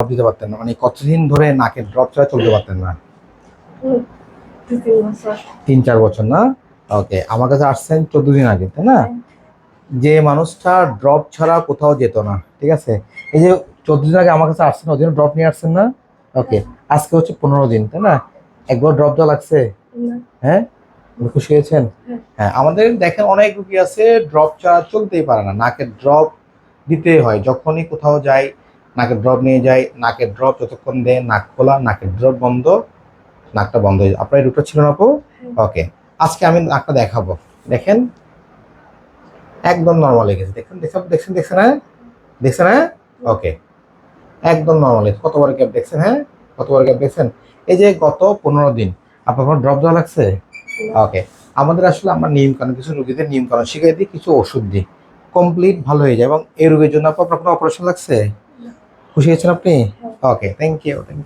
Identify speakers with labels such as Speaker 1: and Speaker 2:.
Speaker 1: দিতে পারতেন না। মানে কতদিন ধরে নাকের ড্রপ ছাড়া চলতে পারতেন না।
Speaker 2: তিন
Speaker 1: চার বছর না? ওকে আমার কাছে আসছেন চোদ্দ দিন আগে তাই না? যে মানুষটা ড্রপ ছাড়া কোথাও যেত না ঠিক আছে? এই যে চোদ্দ দিন আগে আমার কাছে আসছেন ওদিন ড্রপ নিয়ে আসছেন না? ওকে আজকে হচ্ছে পনেরো দিন তাই না? একবার ড্রপ দেওয়া লাগছে? হ্যাঁ? খুশি হয়েছেন?
Speaker 2: হ্যাঁ।
Speaker 1: হ্যাঁ আমাদের দেখেন অনেক রুগী আছে ড্রপ ছাড়া চলতেই পারে না। নাকের ড্রপ দিতে হয় যখনই কোথাও যাই নাকের ড্রপ নিয়ে যাই নাকের ড্রপ যতক্ষণ দেয় নাক খোলা নাকের ড্রপ বন্ধ নাকটা বন্ধ হয়ে যায়। আপনার রুটটা ছিল না আপু। ওকে আজকে আমি নাকটা দেখাবো। দেখেন একদম নর্মাল হয়ে গেছে। দেখেন দেখছেন দেখছেন দেখছেন হ্যাঁ? দেখছেন হ্যাঁ? ওকে একদম নর্মাল কতবার গ্যাপ দেখছেন হ্যাঁ? কতবার গ্যাপ দেখছেন? এই যে গত পনেরো দিন আপনার কোনো ড্রপ দেওয়া লাগছে? ওকে আমাদের আসলে আমরা নিয়ম কানুন কিছু রোগীদের নিয়ম কানুন শিখিয়ে দিই কিছু ওষুধ দিই। কমপ্লিট ভালো হয়ে যায় এবং এই রোগের জন্য আপনার কোনো অপারেশন লাগছে? খুশি হয়েছেন আপনি okay thank you thank you